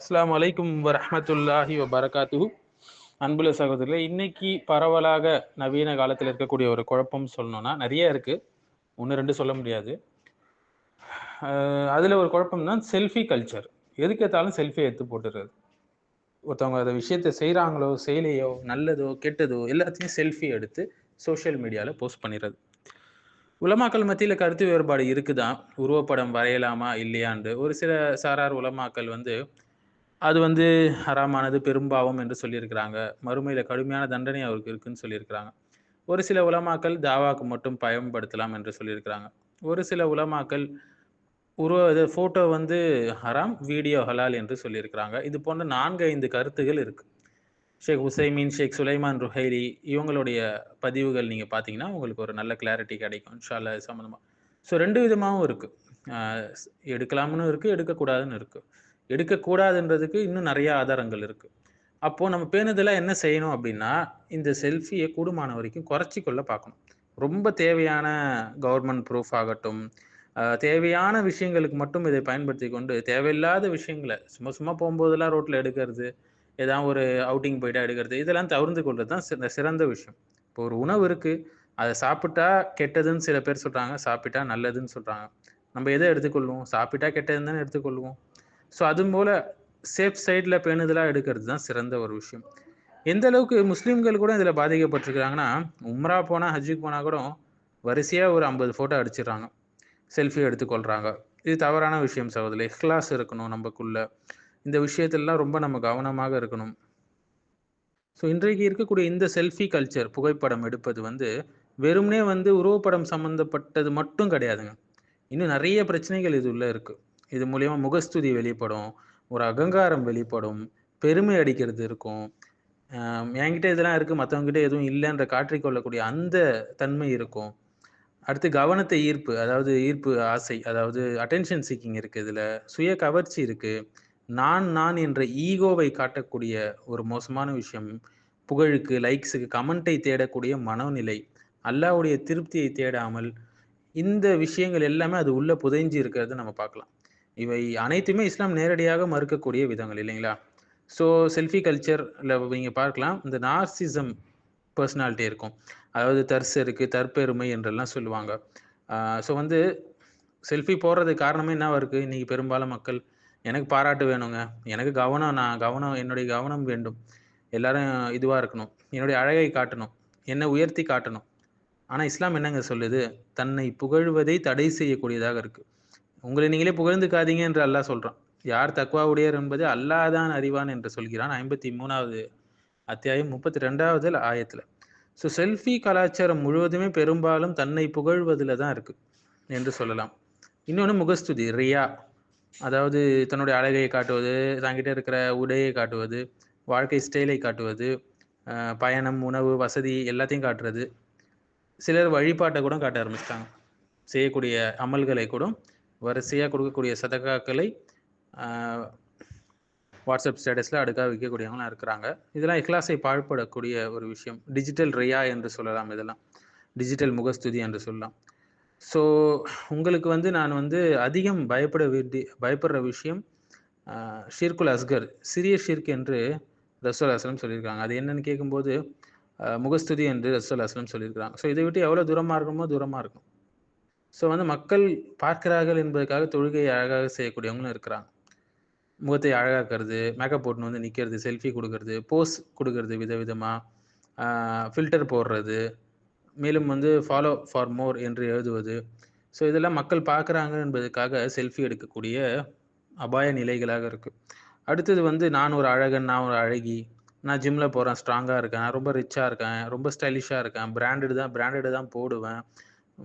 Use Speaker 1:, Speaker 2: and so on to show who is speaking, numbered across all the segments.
Speaker 1: அஸ்லாம் வலைக்கும் வரமத்துல்லாஹி வபரகாத்துஹு. அன்புல சகோதரர்கள் இன்னைக்கு பரவலாக நவீன காலத்தில் இருக்கக்கூடிய ஒரு குழப்பம் சொல்லணும்னா நிறைய இருக்கு. ஒன்று ரெண்டு சொல்ல முடியாது. அதில் ஒரு குழப்பம் தான் செல்ஃபி கல்ச்சர் எதுக்கு எடுத்தாலும் செல்ஃபி எடுத்து போட்டுறது. ஒருத்தவங்க அந்த விஷயத்தை செய்கிறாங்களோ செய்யலையோ நல்லதோ கெட்டதோ எல்லாத்தையும் செல்ஃபி எடுத்து சோஷியல் மீடியாவில் போஸ்ட் பண்ணிடுறது உலமாக்கள் மத்தியில் கருத்து வேறுபாடு இருக்குதான் உருவப்படம் வரையலாமா? இல்லையாண்டு ஒரு சில சாரார் உலமாக்கள் வந்து அது வந்து ஹராமானது பெரும்பாவம் என்று சொல்லியிருக்கிறாங்க. மறுமையில் கடுமையான தண்டனை அவருக்கு இருக்குன்னு சொல்லியிருக்கிறாங்க. ஒரு சில உலமாக்கள் தாவாக்கு மட்டும் பயன்படுத்தலாம் என்று சொல்லியிருக்கிறாங்க. ஒரு சில உலமாக்கள் உருவ இது ஃபோட்டோ வந்து ஹராம் வீடியோ ஹலால் என்று சொல்லியிருக்கிறாங்க. இது போன்ற நான்கு ஐந்து கருத்துகள் இருக்குது ஷேக் ஹுசைமீன் ஷேக் சுலைமான் ருஹைலி இவங்களுடைய பதிவுகள் நீங்கள் பார்த்தீங்கன்னா உங்களுக்கு ஒரு நல்ல கிளாரிட்டி கிடைக்கும். இன்ஷால்லா சம்மந்தமாக ஸோ ரெண்டு விதமாகவும் இருக்குது எடுக்கலாம்னு இருக்குது எடுக்கக்கூடாதுன்னு இருக்குது எடுக்கக்கூடாதுன்றதுக்கு இன்னும் நிறைய ஆதாரங்கள் இருக்குது அப்போது நம்ம பேணுதலாக என்ன செய்யணும் அப்படின்னா இந்த செல்ஃபியை கூடுமான வரைக்கும் குறைச்சிக்கொள்ள பார்க்கணும். ரொம்ப தேவையான கவர்மெண்ட் ப்ரூஃப் ஆகட்டும் தேவையான விஷயங்களுக்கு மட்டும் இதை பயன்படுத்தி கொண்டு தேவையில்லாத விஷயங்களை சும்மா சும்மா போகும்போதெல்லாம் ரோட்டில் எடுக்கிறது ஏதாவது ஒரு அவுட்டிங் போயிட்டா எடுக்கிறது இதெல்லாம் தவிர்த்து கொள்வது தான் சிறந்த விஷயம். இப்போ ஒரு உணவு இருக்குது அதை சாப்பிட்டா கெட்டதுன்னு சில பேர் சொல்கிறாங்க சாப்பிட்டா நல்லதுன்னு சொல்கிறாங்க நம்ம எதை எடுத்துக்கொள்வோம்? சாப்பிட்டா கெட்டதுன்னு தானே எடுத்துக்கொள்வோம். ஸோ அது போல் சேஃப் சைடில் பேணுதலாக எடுக்கிறது தான் சிறந்த ஒரு விஷயம். எந்த அளவுக்கு முஸ்லீம்கள் கூட இதில் பாதிக்கப்பட்டிருக்கிறாங்கன்னா உம்ரா போனால் ஹஜ்ஜுக்கு போனால் கூட வரிசையாக ஒரு ஐம்பது ஃபோட்டோ அடிச்சிடுறாங்க. செல்ஃபி எடுத்துக்கொள்கிறாங்க இது தவறான விஷயம் சகோதரி இஹ்லாஸ் இருக்கணும் நமக்குள்ள. இந்த விஷயத்திலலாம் ரொம்ப நம்ம கவனமாக இருக்கணும். ஸோ இன்றைக்கு இருக்கக்கூடிய இந்த செல்ஃபி கல்ச்சர் புகைப்படம் எடுப்பது வந்து வெறுமனே வந்து உருவப்படம் சம்மந்தப்பட்டது மட்டும் கிடையாதுங்க. இன்னும் நிறைய பிரச்சனைகள் இது உள்ளே இருக்குது இது மூலயமா முகஸ்துதி வெளிப்படும் ஒரு அகங்காரம் வெளிப்படும் பெருமை அடிக்கிறது இருக்கும். என்கிட்ட இதெல்லாம் இருக்குது மற்றவங்ககிட்ட எதுவும் இல்லைன்ற காற்றிக்கொள்ளக்கூடிய அந்த தன்மை இருக்கும். அடுத்து கவனத்தை ஈர்ப்பு அதாவது ஈர்ப்பு ஆசை அதாவது அட்டென்ஷன் சீக்கிங் இருக்குது இதில் சுய கவர்ச்சி இருக்குது நான் நான் என்ற ஈகோவை காட்டக்கூடிய ஒரு மோசமான விஷயம் புகழுக்கு லைக்ஸுக்கு கமெண்ட்டை தேடக்கூடிய மனோநிலை அல்லாவுடைய திருப்தியை தேடாமல் இந்த விஷயங்கள் எல்லாமே அது உள்ளே புதைஞ்சு இருக்கிறத நம்ம பார்க்கலாம். இவை அனைத்துமே இஸ்லாம் நேரடியாக மறுக்கக்கூடிய விதங்கள் இல்லைங்களா? ஸோ செல்ஃபி கல்ச்சரில் நீங்கள் பார்க்கலாம். இந்த நார்சிசம் பர்சனாலிட்டி இருக்கும். அதாவது தர்சருக்கு தற்பெருமை என்றெல்லாம் சொல்லுவாங்க. ஸோ வந்து செல்ஃபி போடுறதுக்கு காரணமே என்ன இருக்குது இன்றைக்கி பெரும்பாலும் மக்கள் எனக்கு பாராட்டு வேணுங்க. எனக்கு கவனம் நான் கவனம் என்னுடைய கவனம் வேண்டும். எல்லாரும் இதுவாக இருக்கணும். என்னுடைய அழகை காட்டணும். என்னை உயர்த்தி காட்டணும். ஆனால் இஸ்லாம் என்னங்க சொல்லுது? தன்னை புகழ்வதை தடை செய்யக்கூடியதாக இருக்குது உங்களை நீங்களே புகழ்ந்துக்காதீங்க என்று அல்லாஹ் சொல்றான். யார் தக்குவாவுடையர் உடையர் என்பது அல்லாஹ் தான் அறிவான் என்று சொல்கிறான். ஐம்பத்தி மூணாவது அத்தியாயம் முப்பத்தி ரெண்டாவது ஆயத்துல. ஸோ செல்ஃபி கலாச்சாரம் முழுவதுமே பெரும்பாலும் தன்னை புகழ்வதில் தான் இருக்கு என்று சொல்லலாம். இன்னொன்று முகஸ்துதி ரியா. அதாவது தன்னுடைய அழகையை காட்டுவது தங்கிட்ட இருக்கிற உடையை காட்டுவது வாழ்க்கை ஸ்டைலை காட்டுவது பயணம் உணவு வசதி எல்லாத்தையும் காட்டுறது. சிலர் வழிபாட்டை கூட காட்ட ஆரம்பிச்சிட்டாங்க. செய்யக்கூடிய அமல்களை கூட வரிசையாக கொடுக்கக்கூடிய சதகாக்களை வாட்ஸ்அப் ஸ்டேட்டஸில் அடுக்காக வைக்கக்கூடியவங்களாம் இருக்கிறாங்க. இதெல்லாம் இக்லாஸை பாழ்படக்கூடிய ஒரு விஷயம். டிஜிட்டல் ரியா என்று சொல்லலாம் இதெல்லாம். டிஜிட்டல் முகஸ்துதி என்று சொல்லலாம். ஸோ உங்களுக்கு வந்து நான் வந்து அதிகம் பயப்பட வேண்டி பயப்படுற விஷயம் ஷீர்குல் அஸ்கர் சிறிய ஷீர்க் என்று ரசூல் அஸ்லம் சொல்லியிருக்காங்க. அது என்னன்னு கேட்கும்போது முகஸ்துதி என்று ரசூல் அஸ்லம் சொல்லியிருக்காங்க ஸோ இதை விட்டு எவ்வளோ தூரமாக இருக்கணுமோ தூரமாக இருக்கும் ஸோ வந்து மக்கள் பார்க்கிறார்கள் என்பதற்காக தொழுகையை அழகாக செய்யக்கூடியவங்களும் இருக்கிறாங்க. முகத்தை அழகாக்கிறது மேக்கப் போட்டுன்னு வந்து நிற்கிறது செல்ஃபி கொடுக்கறது போஸ் கொடுக்கறது விதவிதமாக ஃபில்டர் போடுறது மேலும் வந்து ஃபாலோ ஃபார் மோர் என்று எழுதுவது. ஸோ இதெல்லாம் மக்கள் பார்க்குறாங்க என்பதற்காக செல்ஃபி எடுக்கக்கூடிய அபாய நிலைகளாக இருக்குது அடுத்தது வந்து நான் ஒரு அழகன் நான் ஒரு அழகி நான் ஜிம்மில் போகிறேன் ஸ்ட்ராங்காக இருக்கேன் ரொம்ப ரிச்சாக இருக்கேன் ரொம்ப ஸ்டைலிஷாக இருக்கேன் பிராண்டடு தான் பிராண்டடு தான் போடுவேன்.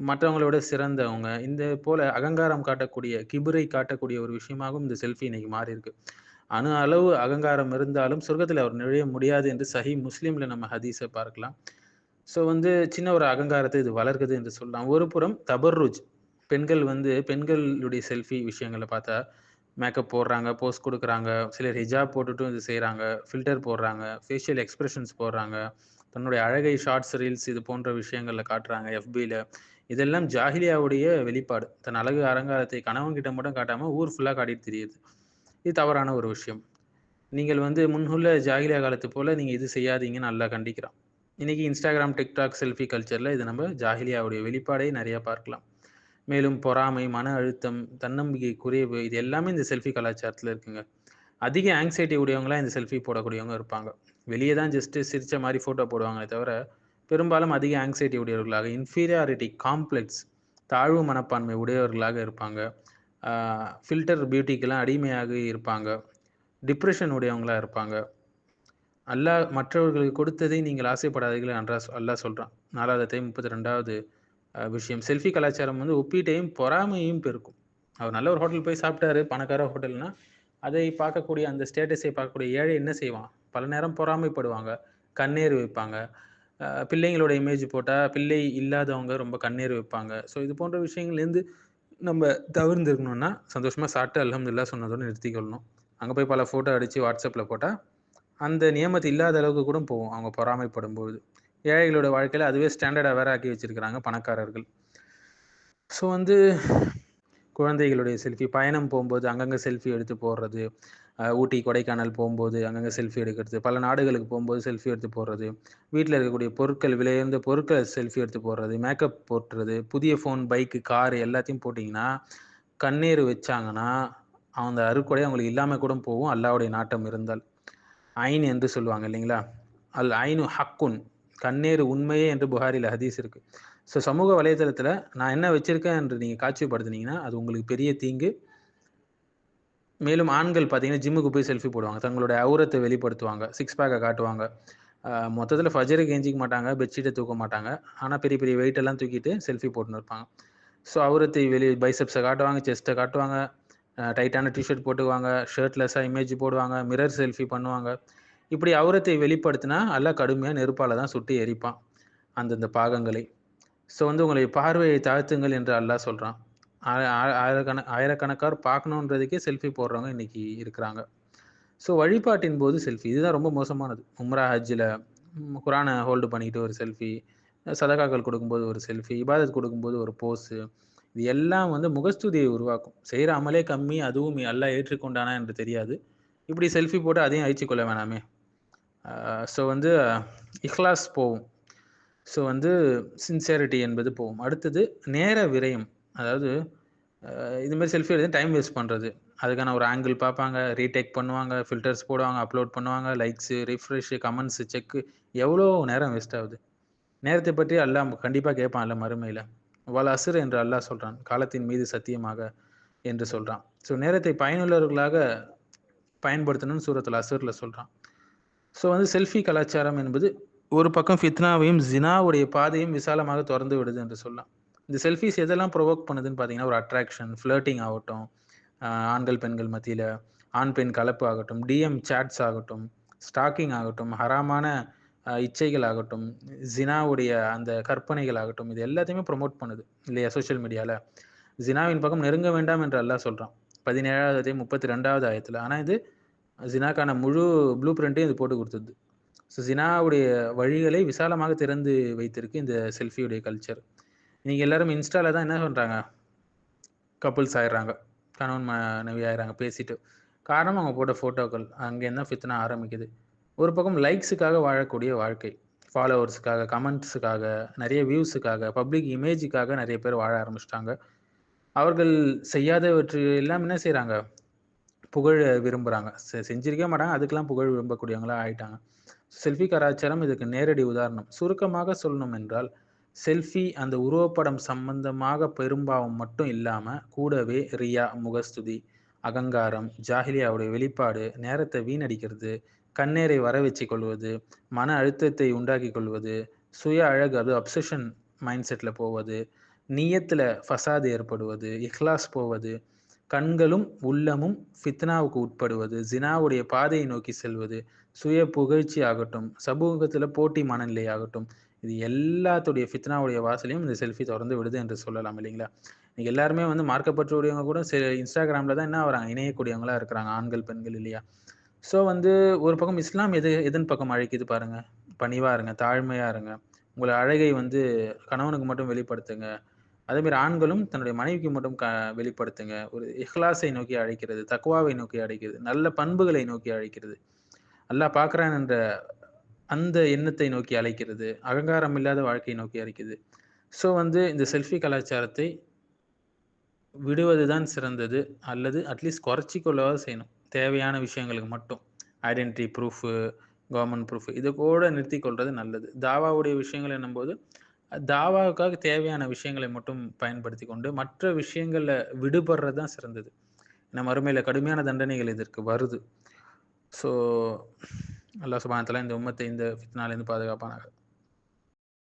Speaker 1: மற்றவங்களோட சிறந்தவங்க. இந்த போல அகங்காரம் காட்டக்கூடிய கிபுரை காட்டக்கூடிய ஒரு விஷயமாகவும் இந்த செல்ஃபி இன்னைக்கு மாறி இருக்கு அணு அளவு அகங்காரம் இருந்தாலும் சொர்க்கத்தில் அவர் நுழைய முடியாது என்று சஹி முஸ்லீம்ல நம்ம ஹதீஸை பார்க்கலாம். ஸோ வந்து சின்ன ஒரு அகங்காரத்தை இது வளர்க்குது என்று சொல்லலாம். ஒரு புறம் தபர்ருஜ். பெண்கள் வந்து பெண்களுடைய செல்ஃபி விஷயங்களை பார்த்தா மேக்கப் போடுறாங்க போஸ்ட் கொடுக்குறாங்க சிலர் ஹிஜாப் போட்டுட்டும் இது செய்கிறாங்க ஃபில்டர் போடுறாங்க ஃபேஷியல் எக்ஸ்பிரஷன்ஸ் போடுறாங்க தன்னுடைய அழகை ஷார்ட்ஸ் ரீல்ஸ் இது போன்ற விஷயங்களில் காட்டுறாங்க எஃபியில் இதெல்லாம் ஜாஹிலியாவுடைய வெளிப்பாடு. தன் அழகு அலங்காரத்தை கணவன்கிட்ட மட்டும் காட்டாமல் ஊர் ஃபுல்லாக காட்டிட்டு தெரியுது இது தவறான ஒரு விஷயம். நீங்கள் வந்து முன்னுள்ள ஜாகிலியா காலத்து போல் நீங்கள் இது செய்யாதீங்கன்னு நல்லா கண்டிக்கிறான். இன்றைக்கி இன்ஸ்டாகிராம் டிக்டாக் செல்ஃபி கல்ச்சரில் இது நம்ம ஜாகிலியாவுடைய வெளிப்பாடை நிறையா பார்க்கலாம். மேலும் பொறாமை மன அழுத்தம் தன்னம்பிக்கை குறைவு இது எல்லாமே இந்த செல்ஃபி கலாச்சாரத்தில் இருக்குங்க. அதிக ஆங்ஸைட்டி உடையவங்களாம் இந்த செல்ஃபி போடக்கூடியவங்க இருப்பாங்க. வெளியே தான் ஜஸ்ட்டு சிரித்த மாதிரி ஃபோட்டோ போடுவாங்களே தவிர பெரும்பாலும் அதிக ஆங்ஸைட்டி உடையவர்களாக இன்ஃபீரியாரிட்டி காம்ப்ளெக்ஸ் தாழ்வு மனப்பான்மை உடையவர்களாக இருப்பாங்க. ஃபில்டர் பியூட்டிக்கெல்லாம் அடிமையாக இருப்பாங்க. டிப்ரெஷன் உடையவங்களாக இருப்பாங்க. அல்லாஹ் மற்றவர்களுக்கு கொடுத்ததை நீங்கள் ஆசைப்படாதீர்கள் அன்றா அல்லாஹ் சொல்கிறான் நாலாவது முப்பத்தி ரெண்டாவது விஷயம். செல்ஃபி கலாச்சாரம் வந்து ஒப்பீட்டையும் பொறாமையும் பெருக்கும். அவர் நல்ல ஒரு ஹோட்டல் போய் சாப்பிட்டாரு பணக்கார ஹோட்டல்னா அதை பார்க்கக்கூடிய அந்த ஸ்டேட்டஸை பார்க்கக்கூடிய ஏழை என்ன செய்வான்? பல நேரம் பொறாமைப்படுவாங்க. கண்ணீர் வைப்பாங்க. பிள்ளைங்களோட இமேஜ் போட்டால் பிள்ளை இல்லாதவங்க ரொம்ப கண்ணீர் வைப்பாங்க. ஸோ இது போன்ற விஷயங்கள்லேருந்து நம்ம தவிர்ந்துருக்கணும்னா சந்தோஷமாக சாப்பிட்டு அலமதுல்லா சொன்னதோடு நிறுத்திக்கொள்ளணும். அங்கே போய் பல ஃபோட்டோ அடித்து வாட்ஸ்அப்பில் போட்டால் அந்த நியமத்து இல்லாத அளவுக்கு கூட போகும். அவங்க பொறாமைப்படும் போது ஏழைகளோட வாழ்க்கையில் அதுவே ஸ்டாண்டர்டாக வேற ஆக்கி வச்சிருக்கிறாங்க பணக்காரர்கள். ஸோ வந்து குழந்தைகளுடைய செல்ஃபி பயணம் போகும்போது அங்கங்கே செல்ஃபி எடுத்து போடுறது ஊட்டி கொடைக்கானல் போகும்போது அங்கங்கே செல்ஃபி எடுக்கிறது. பல நாடுகளுக்கு போகும்போது செல்ஃபி எடுத்து போடுறது. வீட்டில் இருக்கக்கூடிய பொருட்கள் விலையுறந்த பொருட்களை செல்ஃபி எடுத்து போடுறது. மேக்கப் போட்டுறது. புதிய ஃபோன் பைக்கு காரு எல்லாத்தையும் போட்டிங்கன்னா கண்ணீர் வச்சாங்கன்னா அந்த அறுக்குடை அவங்களுக்கு இல்லாமல் கூட போகும். அல்லாவுடைய நாட்டம் இருந்தால். ஐன் என்று சொல்லுவாங்க இல்லைங்களா? அல் ஐனு ஹக்குன். கண்ணீர் உண்மையே என்று புகாரில் ஹதீஸ் இருக்குது ஸோ சமூக வலைதளத்தில் நான் என்ன வச்சுருக்கேன் என்று நீங்கள் காட்சிப்படுத்தினீங்கன்னா அது உங்களுக்கு பெரிய தீங்கு. மேலும் ஆண்கள் பார்த்தீங்கன்னா ஜிம்முக்கு போய் செல்ஃபி போடுவாங்க. தங்களோட அவுரத்தை வெளிப்படுத்துவாங்க. சிக்ஸ் பேக்கை காட்டுவாங்க. மொத்தத்தில் ஃபஜருக்கு எஞ்சிக்க மாட்டாங்க பெட்ஷீட்டை தூக்க மாட்டாங்க. ஆனால் பெரிய பெரிய வெயிட்டெல்லாம் தூக்கிட்டு செல்ஃபி போட்டுன்னு இருப்பாங்க. ஸோ அவுரத்தை வெளி பைசப்ஸை காட்டுவாங்க செஸ்ட்டை காட்டுவாங்க. டைட்டான டிஷர்ட் போட்டுக்குவாங்க. ஷர்ட்லெஸ்ஸாக இமேஜ் போடுவாங்க. மிரர் செல்ஃபி பண்ணுவாங்க. இப்படி அவுரத்தை வெளிப்படுத்தினா எல்லாம் கடுமையாக நெருப்பால் தான் சுட்டு எரிப்பான். அந்தந்த பாகங்களை. ஸோ வந்து உங்களை பார்வையை தாழ்த்துங்கள் என்று அல்லாஹ் சொல்கிறான் ஆயிரக்கண ஆயிரக்கணக்கார் பார்க்கணுன்றதுக்கே செல்ஃபி போடுறவங்க இன்னைக்கு இருக்கிறாங்க. ஸோ வழிபாட்டின் போது செல்ஃபி இதுதான் ரொம்ப மோசமானது. உம்ரா ஹஜ்ஜில் குரானை ஹோல்டு பண்ணிக்கிட்டு ஒரு செல்ஃபி சதகாக்கள் கொடுக்கும்போது ஒரு செல்ஃபி இபாதத் கொடுக்கும்போது ஒரு போஸு இது எல்லாம் வந்து முகஸ்துதியை உருவாக்கும். செய்கிற அமலே கம்மி அதுவும் எல்லாம் ஏற்றுக்கொண்டானா என்று தெரியாது. இப்படி செல்ஃபி போட்டு அதையும் அழிச்சு கொள்ள வேணாமே. ஸோ வந்து இஹ்லாஸ் போகும் ஸோ வந்து சின்சியரிட்டி என்பது போகும் அடுத்தது நேர விரயம். அதாவது இதுமாதிரி செல்ஃபி எடுத்து டைம் வேஸ்ட் பண்ணுறது அதுக்கான ஒரு ஆங்கிள் பார்ப்பாங்க ரீடேக் பண்ணுவாங்க ஃபில்டர்ஸ் போடுவாங்க அப்லோட் பண்ணுவாங்க லைக்ஸு ரிஃப்ரெஷ்ஷு கமெண்ட்ஸு செக்கு எவ்வளோ நேரம் வேஸ்ட் ஆகுது? நேரத்தை பற்றி அல்லாஹ் கண்டிப்பாக கேட்பான் இல்லை மறுமையில். வல் அசுர் என்று அல்லாஹ் சொல்கிறான் காலத்தின் மீது சத்தியமாக என்று சொல்கிறான் ஸோ நேரத்தை பயனுள்ளவர்களாக பயன்படுத்தணும்னு சூரத்தில் அசுரில் சொல்கிறான் ஸோ வந்து செல்ஃபி கலாச்சாரம் என்பது ஒரு பக்கம் ஃபித்னாவையும் ஜினாவுடைய பாதையும் விசாலமாக திறந்து விடுது என்று சொல்லலாம். இந்த செல்ஃபிஸ் எதெல்லாம் ப்ரொவோக் பண்ணுதுன்னு பார்த்தீங்கன்னா ஒரு அட்ராக்ஷன் ஃப்ளர்ட்டிங் ஆகட்டும் ஆண்கள் பெண்கள் மத்தியில் ஆண் பெண் கலப்பு ஆகட்டும் டிஎம் சேட்ஸ் ஆகட்டும் ஸ்டாக்கிங் ஆகட்டும் ஹராமான இச்சைகள் ஆகட்டும் ஜினாவுடைய அந்த கற்பனைகள் ஆகட்டும் இது எல்லாத்தையுமே ப்ரொமோட் பண்ணுது இல்லையா சோஷியல் மீடியாவில் ஜினாவின் பக்கம் நெருங்க வேண்டாம் என்று அல்லாஹ் சொல்கிறான் பதினேழாவது முப்பத்தி ரெண்டாவது ஆயத்தில். ஆனால் இது ஜினாக்கான முழு ப்ளூ பிரிண்ட்டையும் இது போட்டு கொடுத்துது. ஸோ ஜினாவுடைய வழிகளை விசாலமாக திறந்து வைத்திருக்கு இந்த செல்ஃபியுடைய கல்ச்சர் இன்றைக்கி எல்லாரும் இன்ஸ்டாவில் தான் என்ன பண்ணுறாங்க கப்புள்ஸ் ஆயிடுறாங்க. கணவன் மனைவி ஆயிடுறாங்க. பேசிட்டு. காரணம் அவங்க போட்ட ஃபோட்டோக்கள் அங்கேருந்து தான் ஃபித்னா ஆரம்பிக்குது. ஒரு பக்கம் லைக்ஸுக்காக வாழக்கூடிய வாழ்க்கை. ஃபாலோவர்ஸுக்காக கமெண்ட்ஸுக்காக நிறைய வியூஸுக்காக பப்ளிக் இமேஜுக்காக நிறைய பேர் வாழ ஆரம்பிச்சிட்டாங்க. அவர்கள் செய்யாதவற்று எல்லாம் என்ன செய்கிறாங்க புகழ் விரும்புகிறாங்க செஞ்சிருக்கவே மாட்டாங்க. அதுக்கெல்லாம் புகழ் விரும்பக்கூடியவங்களாக ஆயிட்டாங்க. செல்ஃபி கலாச்சாரம் இதுக்கு நேரடி உதாரணம். சுருக்கமாக சொல்லணும் என்றால் செல்ஃபி அந்த உருவப்படம் சம்பந்தமாக பெரும்பாவம் மட்டும் இல்லாமல் கூடவே ரியா முகஸ்துதி அகங்காரம் ஜாகிலியாவுடைய வெளிப்பாடு நேரத்தை வீணடிக்கிறது கண்ணீரை வர வச்சு கொள்வது மன அழுத்தத்தை உண்டாக்கி கொள்வது சுய அழகு அது அப்சஷன் மைண்ட் செட்டில் போவது நீயத்தில் ஃபசாது ஏற்படுவது இஹ்லாஸ் போவது கண்களும் உள்ளமும் ஃபித்னாவுக்கு உட்படுவது ஜினாவுடைய பாதையை நோக்கி செல்வது சுய புகழ்ச்சி ஆகட்டும் சமூகத்தில் போட்டி மனநிலை ஆகட்டும் இது எல்லாத்துடைய ஃபித்னாவுடைய வாசலையும் இந்த செல்ஃபி தொடர்ந்து விடுது என்று சொல்லலாம் இல்லைங்களா? இன்னைக்கு எல்லாருமே வந்து மார்க்கப்பட்டுடையவங்க கூட இன்ஸ்டாகிராமில் தான் என்ன வராங்க இணையக்கூடியவங்களா இருக்கிறாங்க ஆண்கள் பெண்கள் இல்லையா? ஸோ வந்து ஒரு பக்கம் இஸ்லாம் எது எதன் பக்கம் அழைக்குது பாருங்க? பணிவாக இருங்க தாழ்மையாக இருங்க. உங்களை அழகை வந்து கணவனுக்கு மட்டும் வெளிப்படுத்துங்க. அதேமாரி ஆண்களும் தன்னுடைய மனைவிக்கு மட்டும் க வெளிப்படுத்துங்க. ஒரு இஹ்லாஸை நோக்கி அழைக்கிறது தக்குவாவை நோக்கி அழைக்கிறது நல்ல பண்புகளை நோக்கி அழைக்கிறது. நல்லா பார்க்குறான் என்ற அந்த எண்ணத்தை நோக்கி அழைக்கிறது அகங்காரம் இல்லாத வாழ்க்கையை நோக்கி அழைக்கிறது. ஸோ வந்து இந்த செல்ஃபி கலாச்சாரத்தை விடுவது தான் சிறந்தது அல்லது அட்லீஸ்ட் குறைச்சிக்கொள்ளவாது செய்யணும். தேவையான விஷயங்களுக்கு மட்டும். ஐடென்டிட்டி ப்ரூஃபு கவர்மெண்ட் ப்ரூஃப் இதை கூட நிறுத்தி கொள்வது நல்லது. தாவாவுடைய விஷயங்கள் என்னும்போது தாவாவுக்காக தேவையான விஷயங்களை மட்டும் பயன்படுத்தி கொண்டு மற்ற விஷயங்களில் விடுபடுறது தான் சிறந்தது. நம்ம மறுமையில் கடுமையான தண்டனைகள் இதற்கு வருது. ஸோ அல்லாஹ் சுபானத்தில் இந்த உம்மத்தை இந்த ஃபித்னாலேருந்து பாதுகாப்பானாங்க